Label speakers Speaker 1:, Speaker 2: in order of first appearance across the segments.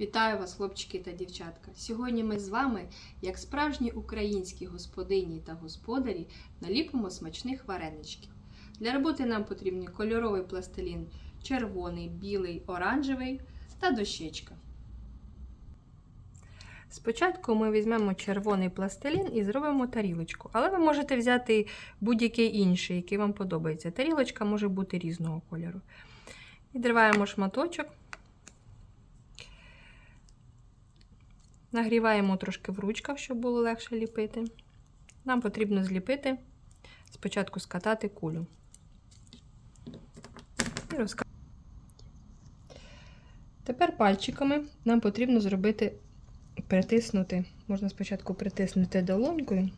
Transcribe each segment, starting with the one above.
Speaker 1: Вітаю вас, хлопчики та дівчатка! Сьогодні ми з вами, як справжні українські господині та господарі, наліпимо смачних вареничків. Для роботи нам потрібні кольоровий пластилін червоний, білий, оранжевий та дощечка. Спочатку ми візьмемо червоний пластилін і зробимо тарілочку, але ви можете взяти будь-який інший, який вам подобається. Тарілочка може бути різного кольору. Відриваємо шматочок. Нагріваємо трошки в ручках, щоб було легше ліпити. Нам потрібно зліпити, спочатку скатати кулю. І розка... Тепер пальчиками нам потрібно зробити, притиснути, можна спочатку притиснути долонькою,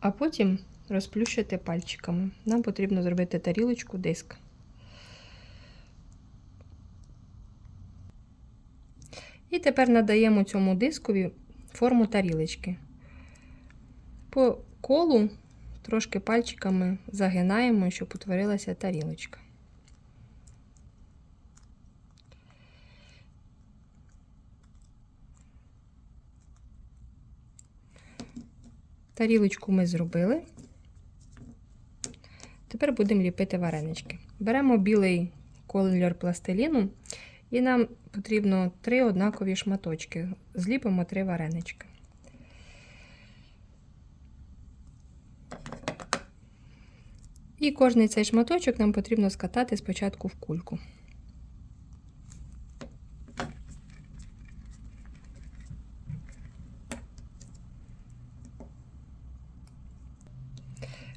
Speaker 1: а потім розплющити пальчиками. Нам потрібно зробити тарілочку диск. І тепер надаємо цьому дискові форму тарілочки. По колу трошки пальчиками загинаємо, щоб утворилася тарілочка. Тарілочку ми зробили. Тепер будемо ліпити варенички. Беремо білий колір пластиліну і нам потрібно три однакові шматочки. Зліпимо три варенички. І кожний цей шматочок нам потрібно скатати спочатку в кульку.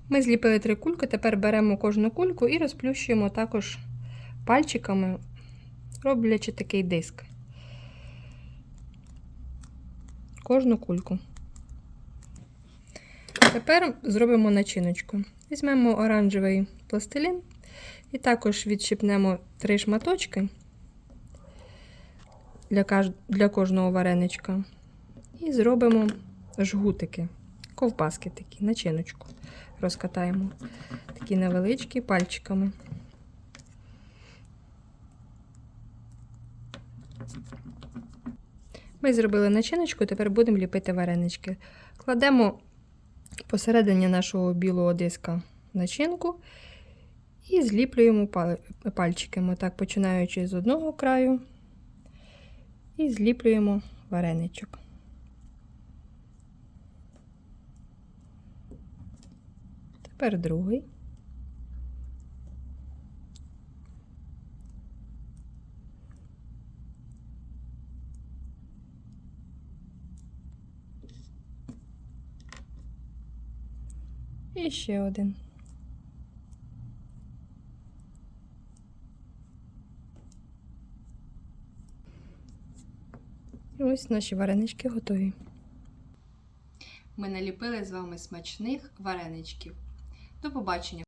Speaker 1: Ми зліпили три кульки, тепер беремо кожну кульку і розплющуємо також пальчиками роблячи такий диск. Кожну кульку. Тепер зробимо начиночку. Візьмемо оранжевий пластилін і також відщипнемо три шматочки для, кожного вареничка. І зробимо жгутики, ковбаски такі, начиночку. Розкатаємо такі невеличкі пальчиками. Ми зробили начиночку, тепер будемо ліпити варенички. Кладемо посередині нашого білого диска начинку і зліплюємо пальчиками, так, починаючи з одного краю, і зліплюємо вареничок. Тепер другий. І ще один. Ось наші варенички готові. Ми наліпили з вами смачних вареничків. До побачення!